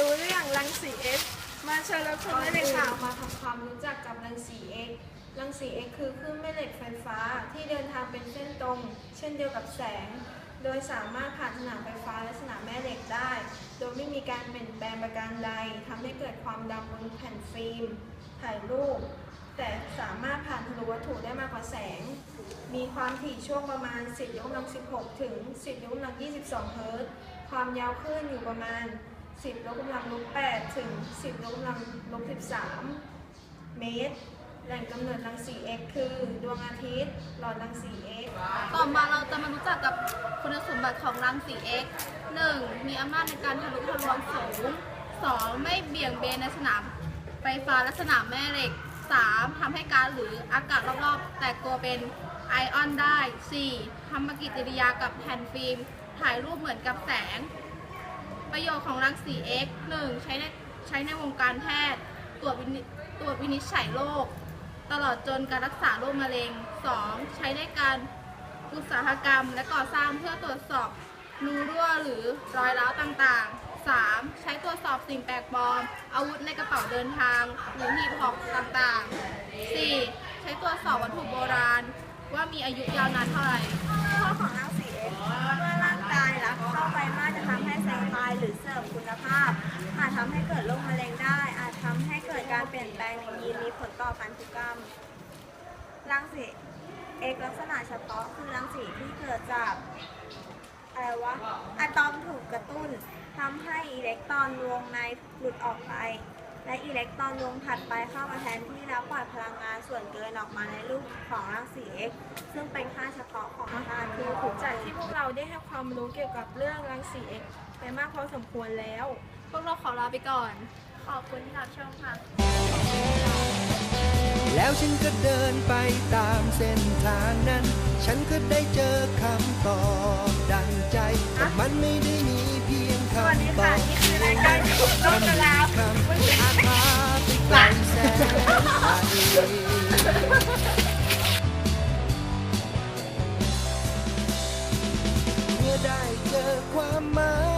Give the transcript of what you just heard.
รู้เรื่องรังสี X มาเชิญรับชมได้เลยค่ะ มาทำความรู้จักกับรังสี X รังสี X คือคลื่นแม่เหล็กไฟฟ้าที่เดินทางเป็นเส้นตรง เช่นเดียวกับแสง โดยสามารถผ่านสนามไฟฟ้าและสนามแม่เหล็กได้ โดยไม่มีการเปลี่ยนแปลงประการใดทำให้เกิดความดำบนแผ่นฟิล์ม ถ่ายรูป แต่สามารถผ่านทะลุวัตถุได้มากกว่าแสง มีความถี่ช่วงประมาณ 10ยกกำลัง16 ถึง 10ยกกำลัง22 เฮิรตซ์ ความยาวคลื่นอยู่ประมาณ 10ยกกำลังลบ8ถึง 10ยกกำลังลบ13 เมตร แหล่งกำเนิดรังสี X คือดวงอาทิตย์หลอดรังสี X ต่อมาเราจะมารู้จักกับคุณสมบัติของรังสี X 1. มีอำนาจในการทะลุทะลวงสูง 2. ไม่เบี่ยงเบนในสนามไฟฟ้าและสนามแม่เหล็ก 3. ทำให้ก๊าซหรืออากาศรอบๆ แตกตัวเป็นไอออนได้ 4. ทำปฏิกิริยากับแผ่นฟิล์ม ถ่ายรูปเหมือนกับแสง ประโยชน์ของรังสี X 1. ใช้ในใช้ในวงการแพทย์ตรวจวินิตรวจวินิจฉัยโรคตลอดจนการรักษาโรคมะเร็ง 2. ใช้ในการอุตสาหกรรม และก่อสร้างเพื่อตรวจสอบรูรั่วหรือรอยร้าวต่างๆ 3. ใช้ตรวจสอบสิ่งแปลกปลอม อาวุธในกระเป๋าเดินทาง หรือหีบห่อต่างๆ 4. ใช้ตรวจสอบวัตถุโบราณ ว่ามีอายุยาวนานเท่าไหร่ข้อของรังสี X เมื่อร่างกายรับเข้าไปมาก จะทำให้เซลล์ตายหรือเสื่อมคุณภาพ อาจทำให้เกิดโรคมะเร็งได้ อาจทำให้เกิดการเปลี่ยนแปลงในยีนมีผลต่อพันธุกรรม รังสีเอกลักษณะเฉพาะคือรังสีที่เกิดจากอะไรวะอะตอมถูกกระตุ้นทำให้อิเล็กตรอนดวงในหลุดออกไป และอิเล็กตรอนดวงถัดไปเข้ามาแทนที่แล้วปล่อยพลังงานส่วนเกินออกมาในรูปของรังสี X ซึ่งเป็นค่าเฉพาะของอาการคือถูกจากที่พวกเราได้ให้ความรู้เกี่ยวกับเรื่องรังสี X ไปมากพอสมควรแล้ว พวกเราขอลาไปก่อน ขอบคุณที่รับชมค่ะ แล้วฉันก็เดินไปตามเส้นทางนั้น ฉันก็ได้เจอคำตอบดังใจ แต่มันไม่ได้มีเพียงคำตอบ ได้เจอความหมาย